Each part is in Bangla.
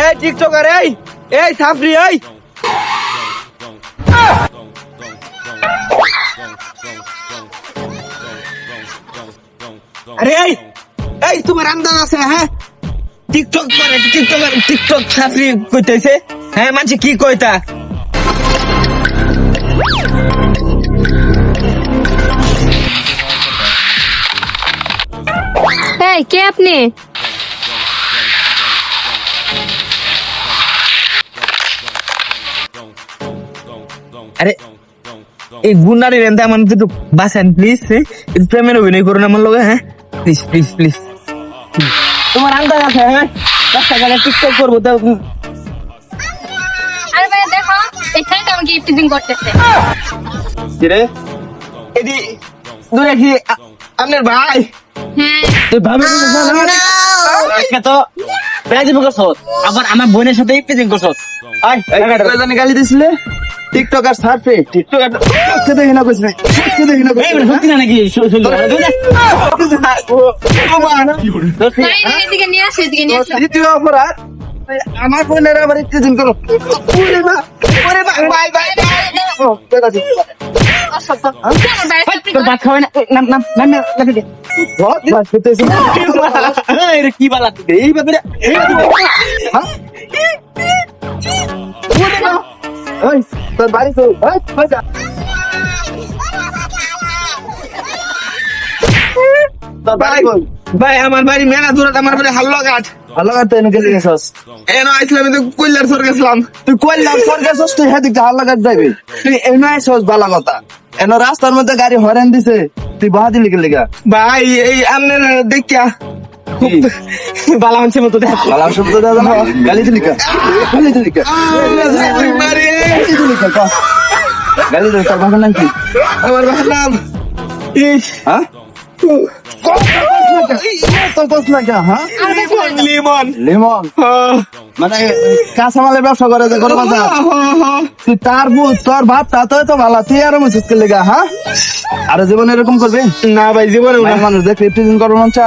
এই টিকটকার, এই এই সাফরি, এই। আরে এই এই তোমার আন্দাজ আছে হ্যাঁ? টিকটক করে, টিকটকার, টিকটক সাফরি কইতেছে। হ্যাঁ মানছি কি কইতা? এই, কে আপনি? আরে এই গুন্ডারি রেন্দা আমার একটু বাঁচান প্লিজ একটু প্রেমের অভিনয় করুন আমার লগে হ্যাঁ? প্লিজ প্লিজ প্লিজ তোমার আন্দাজ আছে হ্যাঁ? রাস্তাঘাটে টিকটক করব তো আরে ভাই দেখো এখানে তো আমাকে ইফটিজিং করতেছে। রে? এদি দূরে কি আপনার ভাই? হ্যাঁ। তুই ভাবি আজকে তো বেয়াজি করছ। আবার আমার বোনের সাথে প্রেজেন্ট করছ। আয় গালি দিছিলে? টিকটক আর সার্ফে টিকটক আর কে দেখি না কইছ কে দেখি না কইছ সত্যি না নাকি? এদিকে নিয়ে আসো এদিকে নিয়ে আসো। দ্বিতীয় অপরাধ আমার বোনের আবার প্রেজেন্ট করো। ওরে বা ওরে বা বাই বাই ও ঠিক আছে আমার বাড়ির সামনে তোর ভাত খাওয়াই না? এ, নাম নাম নাম নাম নাম দে। বহুত বাস পেতেছ এই রে কি বালা এই ব্যাপারে ওই তোর বাড়ি তো ওই ওই যা। তোর বাড়ি কই? ভাই আমার বাড়ি মেলা দূরত আমার বাড়ি হাল্লো ঘাট হাল্লো ঘাট এনে গেলি গেছস এনো আইছিলাম তো কইলার সর গেছিলাম। তুই কইলার সর গেছস তুই হেদিক হাল্লো ঘাট যাবি। তুই এনো আইছস বালা কথা। এনো রাস্তার মধ্যে গাড়ি হরেন দিছে তুই বাহা দিলি গেলি ভাই এই আমনের দেখিয়া। বালা মানুষের মতো দেখ। বালা মানুষের মতো দেখ গালি দিলি কা? গালি দিলি কা? গালি দিলি কা। গালি দিলি তোর ভাষার নাম কি? আমার ভাষার নাম ইস। হ্যাঁ? তোর কস না কা হ্যাঁ? লিমন। লিমন? মানে কাঁচামালের ব্যবসা করে যে গরু বাজার। তুই তার বুঝ তোর ভাত তা তো তো ভালো তুই আরও হ্যাঁ? আর জীবন এরকম করবে? না ভাই জীবনে মানুষ দেখলে করব মন চা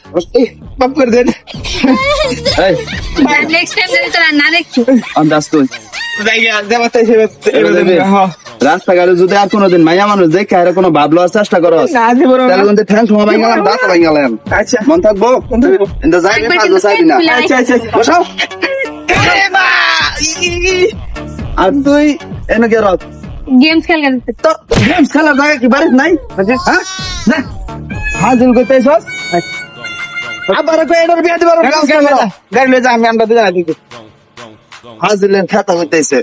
মাফ করে দেন। নেক্সট টাইম যদি তোরা না দেখছি আন্দাজ তুই। জায়গা দেবাতে হিসেবে রাস্তাঘাটে যদি আর কোনোদিন মাইয়া মানুষ দেখে আর কোনো ভাবলো চেষ্টা করো না তাহলে কিন্তু ঠ্যাং সময় ভাঙালাম দাঁত ভাঙালাম আচ্ছা। মন থাকব? কিন্তু চাইবি না। আচ্ছা আচ্ছা বসাও আর তুই এনে কে রক গেমস খেল তো গেমস খেলার জায়গা কি বাড়িতে নাই? হ্যাঁ? করতে আবার এটার বিয়া দিবার গাড়ি লয়ে যা আমি লেন খেতা হইতেছে